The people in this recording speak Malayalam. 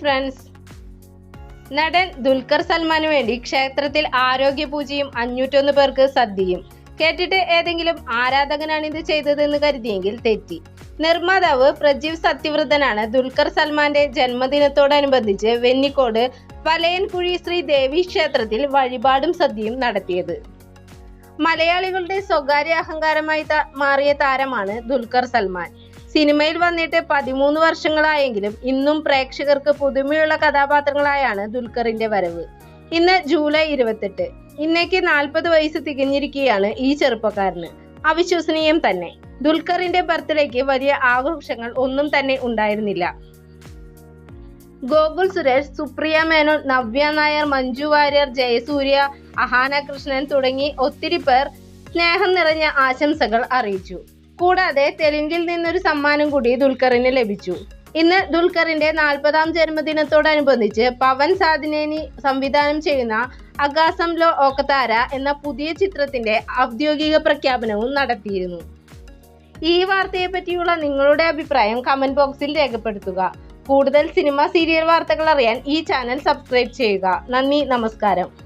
ഫ്രണ്ട്സ് നടൻ ദുൽഖർ സൽമാന് വേണ്ടി ക്ഷേത്രത്തിൽ ആരോഗ്യ പൂജയും അഞ്ഞൂറ്റൊന്ന് പേർക്ക് സദ്യയും. കേട്ടിട്ട് ഏതെങ്കിലും ആരാധകനാണ് ഇത് ചെയ്തതെന്ന് കരുതിയെങ്കിൽ തെറ്റി. നിർമ്മാതാവ് പ്രജീവ് സത്യവ്രതനാണ് ദുൽഖർ സൽമാന്റെ ജന്മദിനത്തോടനുബന്ധിച്ച് വെന്നിക്കോട് വലയൻകുഴി ശ്രീ ദേവി ക്ഷേത്രത്തിൽ വഴിപാടും സദ്യയും നടത്തിയത്. മലയാളികളുടെ സ്വകാര്യ അഹങ്കാരമായി മാറിയ താരമാണ് ദുൽഖർ സൽമാൻ. സിനിമയിൽ വന്നിട്ട് പതിമൂന്ന് വർഷങ്ങളായെങ്കിലും ഇന്നും പ്രേക്ഷകർക്ക് പുതുമയുള്ള കഥാപാത്രങ്ങളായാണ് ദുൽഖറിന്റെ വരവ്. ഇന്ന് ജൂലൈ ഇരുപത്തെട്ട്. ഇന്നേക്ക് നാൽപ്പത് വയസ്സ് തികഞ്ഞിരിക്കുകയാണ് ഈ ചെറുപ്പക്കാരന്. അവിശ്വസനീയം തന്നെ. ദുൽഖറിന്റെ ബർത്ത്ഡേക്ക് വലിയ ആഘോഷങ്ങൾ ഒന്നും തന്നെ ഉണ്ടായിരുന്നില്ല. ഗോകുൽ സുരേഷ് സുപ്രിയ മേനോൻ നവ്യ നായർ മഞ്ജു വാര്യർ ജയസൂര്യ അഹാന കൃഷ്ണൻ തുടങ്ങി ഒത്തിരി പേർ സ്നേഹം നിറഞ്ഞ ആശംസകൾ അറിയിച്ചു. കൂടാതെ തെലുങ്കിൽ നിന്നൊരു സമ്മാനം കൂടി ദുൽഖറിന് ലഭിച്ചു. ഇന്ന് ദുൽഖറിന്റെ നാൽപ്പതാം ജന്മദിനത്തോടനുബന്ധിച്ച് പവൻ സാധിനേനി സംവിധാനം ചെയ്യുന്ന അഗാസം ലോ ഓക്കതാര എന്ന പുതിയ ചിത്രത്തിന്റെ ഔദ്യോഗിക പ്രഖ്യാപനവും നടത്തിയിരുന്നു. ഈ വാർത്തയെ പറ്റിയുള്ള നിങ്ങളുടെ അഭിപ്രായം കമന്റ് ബോക്സിൽ രേഖപ്പെടുത്തുക. കൂടുതൽ സിനിമ സീരിയൽ വാർത്തകൾ അറിയാൻ ഈ ചാനൽ സബ്സ്ക്രൈബ് ചെയ്യുക. നന്ദി നമസ്കാരം.